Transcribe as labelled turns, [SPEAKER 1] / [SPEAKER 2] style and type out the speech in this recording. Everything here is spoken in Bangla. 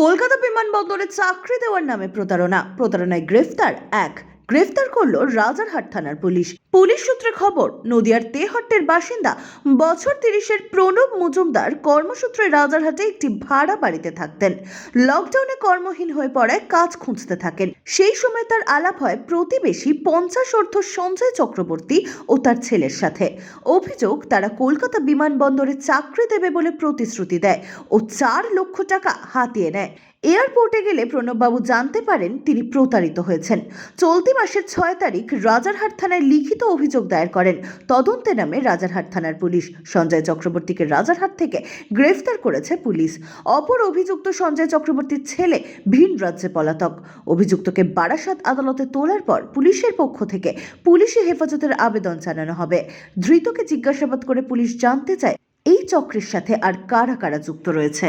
[SPEAKER 1] কলকাতা বিমানবন্দরে চাকরি দেওয়ার নামে প্রতারণা। প্রতারণায় গ্রেফতার এক গ্রেফতার করল রাজারহাট থানার পুলিশ। পুলিশ সূত্রে খবর, নদিয়ার তেহট্টের বাসিন্দা বছর তিরিশের প্রণব মজুমদার কর্মসূত্রে রাজারহাটে একটি ভাড়া বাড়িতে থাকতেন। লকডাউনে কর্মহীন হয়ে পড়ায় কাজ খুঁজতে থাকেন। সেই সময় তার আলাপ হয় প্রতিবেশী পঞ্চাশ অর্থ সঞ্জয় চক্রবর্তী ও তার ছেলের সাথে। অভিযোগ, তারা কলকাতা বিমানবন্দরে চাকরি দেবে বলে প্রতিশ্রুতি দেয় ও চার লক্ষ টাকা হাতিয়ে নেয়। এয়ারপোর্টে গেলে প্রণববাবু জানতে পারেন তিনি প্রতারিত হয়েছেন। চলতি মাসের ছয় তারিখ রাজারহাট থানায় লিখিত অভিযোগ দায়ের করেন। তদন্তে নামে রাজারহাট থানার পুলিশ। সঞ্জয় চক্রবর্তীকে রাজারহাট থেকে গ্রেফতার করেছে পুলিশ। অপর অভিযুক্ত সঞ্জয় চক্রবর্তীর ছেলে ভিন রাজ্যে পলাতক। অভিযুক্তকে বারাসাত আদালতে তোলার পর পুলিশের পক্ষ থেকে পুলিশি হেফাজতের আবেদন জানানো হবে। ধৃতকে জিজ্ঞাসাবাদ করে পুলিশ জানতে চায়, এই চক্রের সাথে আর কারা কারা যুক্ত রয়েছে?